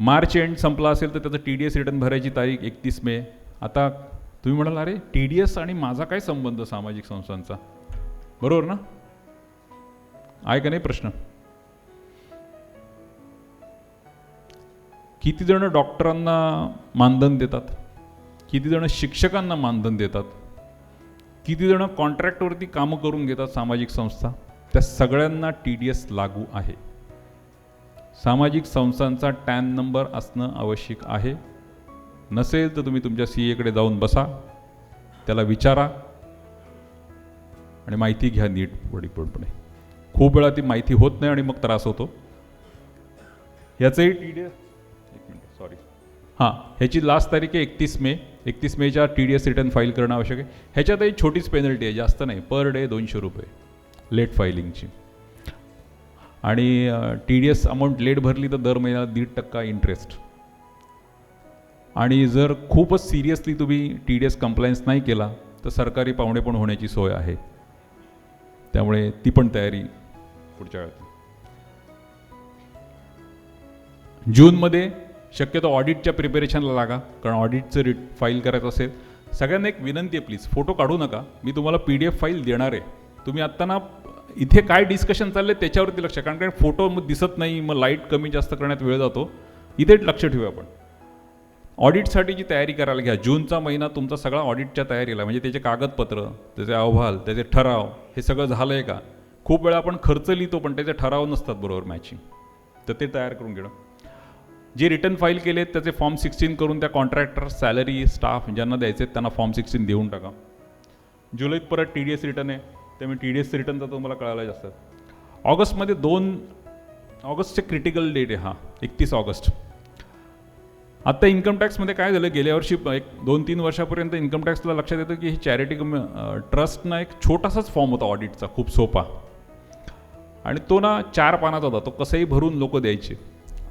March end संपला असेल तर त्याचं टी डी एस रिटर्न भरायची तारीख एकतीस मे. आता तुम्ही म्हणाल अरे टी डी एस आणि माझा काय संबंध सामाजिक संस्थांचा? बरोबर ना? आहे का नाही प्रश्न? किती जण डॉक्टरांना मानधन देतात? किती जण शिक्षकांना मानधन देतात? किती जण कॉन्ट्रॅक्टवरती कामं करून घेतात सामाजिक संस्था? त्या सगळ्यांना टी डी एस लागू आहे. सामाजिक संस्थांचा टॅन नंबर असणं आवश्यक आहे. नसेल तर तुम्ही तुमच्या सी एकडे जाऊन बसा. त्याला विचारा. आणि माहिती घ्या नीट वडीपणपणे खूप वेळा ती माहिती होत नाही आणि मग त्रास होतो. ह्याचंही टी डी एस एक मिनिट सॉरी हां ह्याची लास्ट तारीख आहे एकतीस मे. एकतीस मेच्या T D S return file करणं आवश्यक आहे. ह्याच्यातही छोटीच पेनल्टी आहे जास्त नाही. पर डे दोनशे रुपये. लेट फायलिंगची आणि T D S amount late भरली तर दर महिन्याला दीड टक्का इंटरेस्ट आणि जर खूपच सिरियसली तुम्ही टी डी एस कंप्लायन्स नाही केला तर सरकारी पाहुणे पण होण्याची सोय आहे. त्यामुळे ती पण तयारी पुढच्या वेळात. जूनमध्ये शक्यतो ऑडिटच्या प्रिपेरेशनला लागा कारण ऑडिटचं रिट फाईल करायचं असेल. सगळ्यांना एक विनंती आहे प्लीज फोटो काढू नका. मी तुम्हाला पी डी एफ फाईल देणार आहे. तुम्ही आत्ता ना इथे काय डिस्कशन चालले त्याच्यावरती लक्ष. कारण कारण फोटो मग दिसत नाही मग लाइट कमी जास्त करण्यात वेळ जातो. इथे लक्ष ठेवूया आपण. ऑडिटसाठीची तयारी करायला घ्या. जूनचा महिना तुमचा सगळा ऑडिटच्या तयारीला. म्हणजे त्याचे कागदपत्र त्याचे अहवाल त्याचे ठराव हे सगळं झालं आहे का? खूप वेळा आपण खर्च लिहितो पण त्याचे ठराव नसतात बरोबर मॅचिंग तर ते तयार करून घेणं. जे रिटर्न फाईल केले त्याचे फॉर्म सिक्स्टीन करून त्या कॉन्ट्रॅक्टर सॅलरी स्टाफ ज्यांना द्यायचे आहेत त्यांना फॉर्म सिक्स्टीन देऊन टाका. जुलैत परत टी डी एस रिटर्न आहे. त्यामुळे टी डी एस रिटर्नचा तुम्हाला कळायला जास्त. ऑगस्टमध्ये दोन ऑगस्टचे क्रिटिकल डेट आहे हा एकतीस ऑगस्ट. आत्ता इन्कम टॅक्समध्ये काय झालं गेल्या वर्षी एक दोन तीन वर्षापर्यंत इन्कम टॅक्सला लक्षात येतं की ही चॅरिटी ट्रस्टना एक छोटासाच फॉर्म होता ऑडिटचा खूप सोपा. आणि तो ना चार पानाचा होता तो कसंही भरून लोक द्यायचे.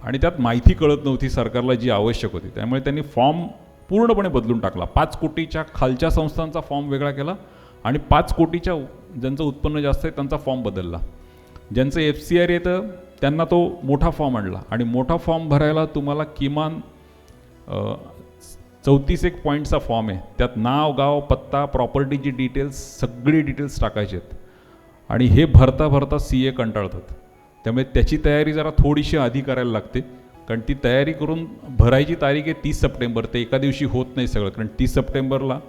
आणि त्यात माहिती कळत नव्हती सरकारला जी आवश्यक होती त्यामुळे त्यांनी फॉर्म पूर्णपणे बदलून टाकला. पाच कोटीच्या खालच्या संस्थांचा फॉर्म वेगळा केला आणि पाच कोटीच्या ज्यांचं उत्पन्न जास्त आहे त्यांचा फॉर्म बदलला. ज्यांचं एफ सी आर येतं त्यांना तो मोठा फॉर्म आणला. आणि मोठा फॉर्म भरायला तुम्हाला किमान चौतीस एक पॉईंटचा फॉर्म आहे. त्यात नाव गाव पत्ता प्रॉपर्टीची डिटेल्स सगळी डिटेल्स टाकायचे आहेत. आणि हे भरता भरता सी ए कंटाळतात. त्यामुळे त्याची तयारी जरा थोडीशी आधी करायला लागते. कारण ती तयारी करून भरायची तारीख आहे तीस सप्टेंबर. ते एका दिवशी होत नाही सगळं. कारण तीस सप्टेंबरला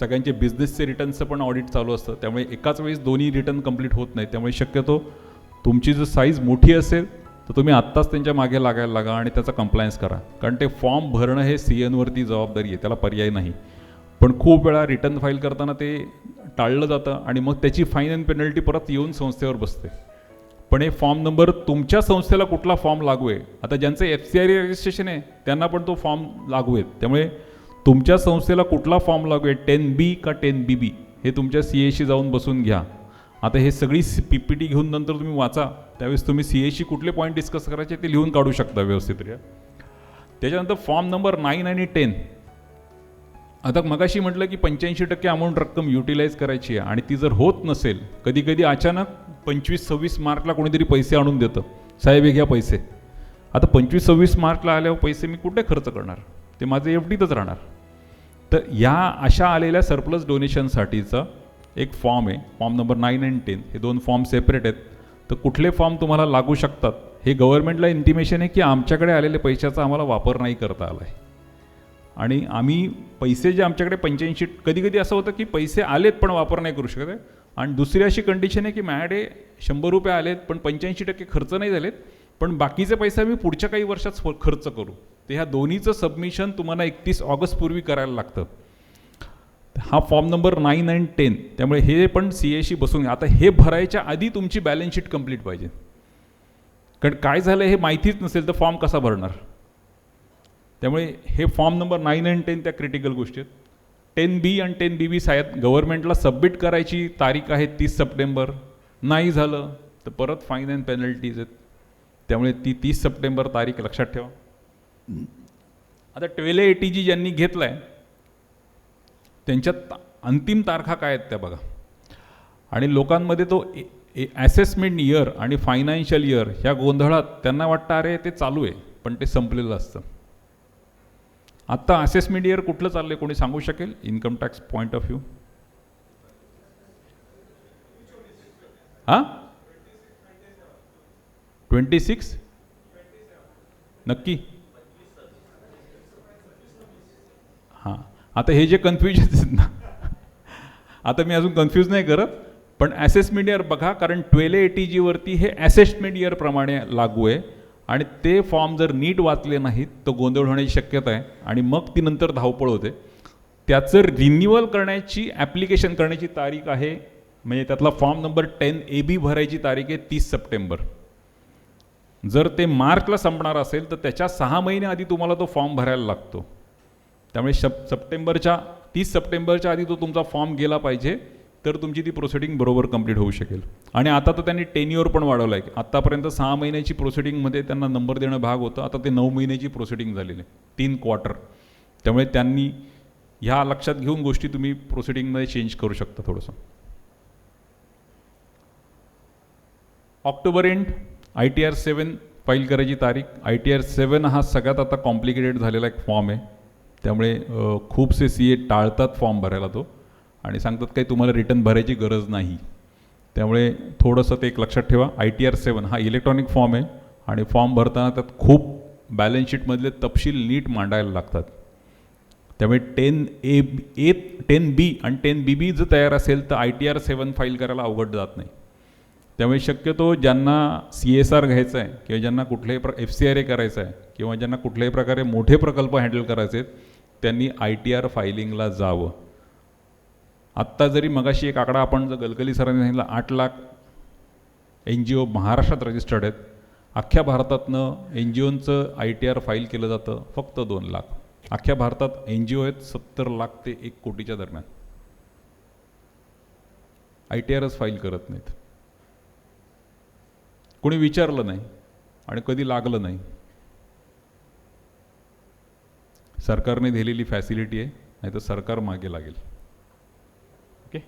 सगळ्यांचे बिझनेसचे रिटर्नचं पण ऑडिट चालू असतं त्यामुळे एकाच वेळेस दोन्ही रिटर्न कंप्लीट होत नाही त्यामुळे शक्यतो तुमची जर साईज मोठी असेल तर तुम्ही आत्ताच त्यांच्या मागे लागायला लागा आणि त्याचा कंप्लायन्स करा. कारण ते फॉर्म भरणं हे सी एनवरती जबाबदारी आहे. त्याला पर्याय नाही. पण खूप वेळा रिटर्न फाईल करताना ते टाळलं जातं आणि मग त्याची फाईन अँड पेनल्टी परत येऊन संस्थेवर बसते. पण हे फॉर्म नंबर तुमच्या संस्थेला कुठला फॉर्म लागू आहे? आता ज्यांचं एफ सी आर रजिस्ट्रेशन आहे त्यांना पण तो फॉर्म लागू आहे. त्यामुळे तुमच्या संस्थेला कुठला फॉर्म लागू आहे? टेन बी का टेन बी बी? हे तुमच्या सी एशी जाऊन बसून घ्या. आता हे सगळी पी पी टी घेऊन नंतर तुम्ही वाचा. त्यावेळेस तुम्ही सी एशी कुठले पॉईंट डिस्कस करायचे ते लिहून काढू शकता व्यवस्थितरित्या त्याच्यानंतर फॉर्म नंबर नाईन आणि टेन आता मगाशी म्हटलं की पंच्याऐंशी टक्के अमाऊंट रक्कम युटिलाइज करायची आहे आणि ती जर होत नसेल कधी कधी अचानक पंचवीस सव्वीस मार्कला कोणीतरी पैसे आणून देतं. साहेब हे घ्या पैसे. आता पंचवीस सव्वीस मार्कला आल्यावर पैसे मी कुठे खर्च करणार? ते माझे एफ डीतच राहणार. तर या अशा आलेल्या सरप्लस डोनेशनसाठीचा एक फॉर्म आहे. Form number nine and ten हे दोन फॉर्म सेपरेट आहेत. तर कुठले फॉर्म तुम्हाला लागू शकतात? हे गव्हर्नमेंटला इंटिमेशन आहे की आमच्याकडे आलेले पैशाचा आम्हाला वापर नाही करता आला आहे आणि आम्ही पैसे जे आमच्याकडे पंच्याऐंशी कधी कधी असं होतं की पैसे आलेत पण वापर नाही करू शकत आहे. आणि दुसरी अशी कंडिशन आहे की माझ्याकडे शंभर रुपये आलेत पण पंच्याऐंशी टक्के खर्च नाही झालेत. पण बाकीचे पैसे आम्ही पुढच्या काही वर्षात खर्च करू. तर ह्या दोन्हीचं सबमिशन तुम्हाला एकतीस ऑगस्टपूर्वी करायला लागतं. हा form number nine and ten त्यामुळे हे पण सी एशी बसून आता हे भरायच्या आधी तुमची बॅलन्स शीट कंप्लीट पाहिजे. कारण काय झालं हे माहितीच नसेल तर फॉर्म कसा भरणार. त्यामुळे हे form number nine and ten त्या क्रिटिकल गोष्टी आहेत. टेन बी आणि टेन बी बी साहेब गव्हर्नमेंटला सबमिट करायची तारीख आहे तीस सप्टेंबर. नाही झालं तर परत फाईन अँड पेनल्टीज आहेत. त्यामुळे ती तीस सप्टेंबर तारीख लक्षात ठेवा. आता ट्वेले टी जी ज्यांनी घेतलं आहे त्यांच्यात अंतिम तारखा काय आहेत त्या बघा. आणि लोकांमध्ये तो ॲसेसमेंट इयर आणि फायनान्शियल इयर ह्या गोंधळात त्यांना वाटतं अरे ते चालू आहे. पण ते संपलेलं असतं. आत्ता असेसमेंट इयर कुठलं चाललं आहे कोणी सांगू शकेल? Income tax point of view हां? ट्वेंटी सिक्स नक्की. आता हे जे कन्फ्युजन आहेत ना आता मी अजून कन्फ्यूज नाही करत पण ॲसेसमेंट इयर बघा कारण ट्वेल्व एटी जीवरती हे ॲसेसमेंट इयरप्रमाणे लागू आहे. आणि ते फॉर्म जर नीट वाचले नाहीत तर गोंधळ होण्याची शक्यता आहे. आणि मग ती नंतर धावपळ होते. त्याचं रिन्युअल करण्याची ॲप्लिकेशन करण्याची तारीख आहे. म्हणजे त्यातला form number ten A B भरायची तारीख आहे तीस सप्टेंबर. जर ते मार्चला संपणार असेल तर त्याच्या सहा महिने आधी तुम्हाला तो फॉर्म भरायला लागतो. त्यामुळे शप सप्टेंबरच्या तीस सप्टेंबरच्या आधी तो तुमचा फॉर्म गेला पाहिजे तर तुमची ती प्रोसिडिंग बरोबर कंप्लीट होऊ शकेल. आणि आता तर त्यांनी टेन्युअर पण वाढवलं आहे आत्तापर्यंत सहा महिन्याची प्रोसिडिंगमध्ये त्यांना नंबर देणं भाग होतं आता ते नऊ महिन्याची प्रोसिडिंग झालेली आहे. तीन क्वार्टर. त्यामुळे त्यांनी ह्या लक्षात घेऊन गोष्टी तुम्ही प्रोसिडिंगमध्ये चेंज करू शकता थोडंसं. October end I T R seven file करायची तारीख. आय टी आर सेवन हा सगळ्यात आता कॉम्प्लिकेटेड झालेला एक फॉर्म आहे. त्यामुळे खूपसे सी ए टाळतात फॉर्म भरायला तो. आणि सांगतात काही तुम्हाला रिटर्न भरायची गरज नाही. त्यामुळे थोडंसं ते एक लक्षात ठेवा. आय टी आर सेवन हा इलेक्ट्रॉनिक फॉर्म आहे आणि फॉर्म भरताना त्यात खूप बॅलन्स शीटमधले तपशील नीट मांडायला लागतात. त्यामुळे टेन ए ए टेन बी आणि टेन बी बी जर तयार असेल तर I T R seven file करायला अवघड जात नाही. त्यामुळे शक्यतो ज्यांना सी एस आर घ्यायचं आहे किंवा ज्यांना कुठल्याही प्र एफ सी आर ए करायचं आहे किंवा ज्यांना कुठल्याही प्रकारे मोठे प्रकल्प हँडल करायचे आहेत त्यांनी आय टी आर फायलिंगला जावं. आत्ता जरी मगाशी एक आकडा आपण जर गलगली सरांनी सांगितलं आठ लाख एन जी ओ महाराष्ट्रात रजिस्टर्ड आहेत. अख्ख्या भारतातनं एन जी ओंचं आय टी आर फाईल केलं जातं फक्त दोन लाख. अख्ख्या भारतात एन जी ओ आहेत सत्तर लाख ते एक कोटीच्या दरम्यान. आय टी आरच फाईल करत नाहीत. कोणी विचारलं नाही आणि कधी लागलं नाही. सरकारने दिलेली फॅसिलिटी आहे नाही तर सरकार मागे लागेल. ओके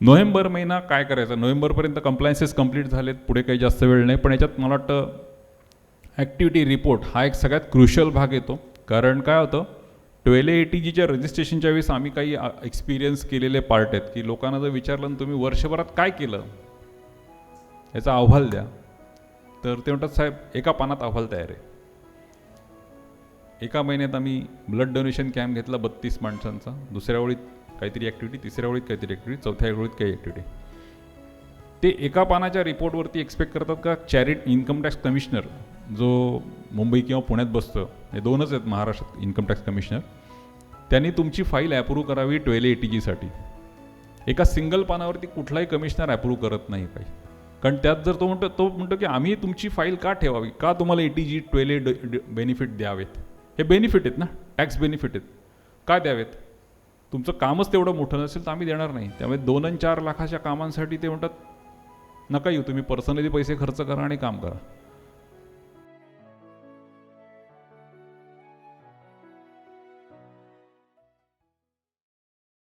नोव्हेंबर महिना काय करायचा? नोव्हेंबरपर्यंत कम्प्लायन्सेस कंप्लीट झालेत पुढे काही जास्त वेळ नाही पण याच्यात मला वाटतं ॲक्टिव्हिटी रिपोर्ट हा एक सगळ्यात क्रुशल भाग येतो. कारण काय होतं? ट्वेल एटी जीच्या रजिस्ट्रेशनच्या वेळेस आम्ही काही एक्सपिरियन्स केलेले पार्ट आहेत की लोकांना जर विचारलं तुम्ही वर्षभरात काय केलं? याचा अहवाल द्या. तर ते म्हणतात साहेब एका पानात अहवाल तयार आहे. एका महिन्यात आम्ही ब्लड डोनेशन कॅम्प घेतला बत्तीस माणसांचा. दुसऱ्या ओळीत काहीतरी ॲक्टिव्हिटी तिसऱ्या ओळीत काहीतरी ॲक्टिव्हिटी चौथ्या ओळीत काही ॲक्टिव्हिटी ते एका पानाच्या रिपोर्टवरती एक्सपेक्ट करतात का चॅरिट इन्कम टॅक्स कमिशनर जो मुंबई किंवा पुण्यात बसतं हे दोनच आहेत महाराष्ट्रात इन्कम टॅक्स कमिशनर त्यांनी तुमची फाईल ॲप्रूव्ह करावी ट्वेल्व एटी जीसाठी. एका सिंगल पानावरती कुठलाही कमिशनर ॲप्रूव्ह करत नाही काही. कारण त्यात जर तो म्हणतो तो म्हणतो की आम्ही तुमची फाईल का ठेवावी? का तुम्हाला एटी जी ट्वेल्व बेनिफिट द्यावेत? हे बेनिफिट आहेत ना? टॅक्स बेनिफिट आहेत. काय द्यावेत? तुमचं कामच तेवढं मोठं नसेल तर आम्ही देणार नाही. त्यामुळे दोन आणि चार लाखाच्या कामांसाठी ते म्हणतात नका येऊ तुम्ही पर्सनली पैसे खर्च करा आणि काम करा.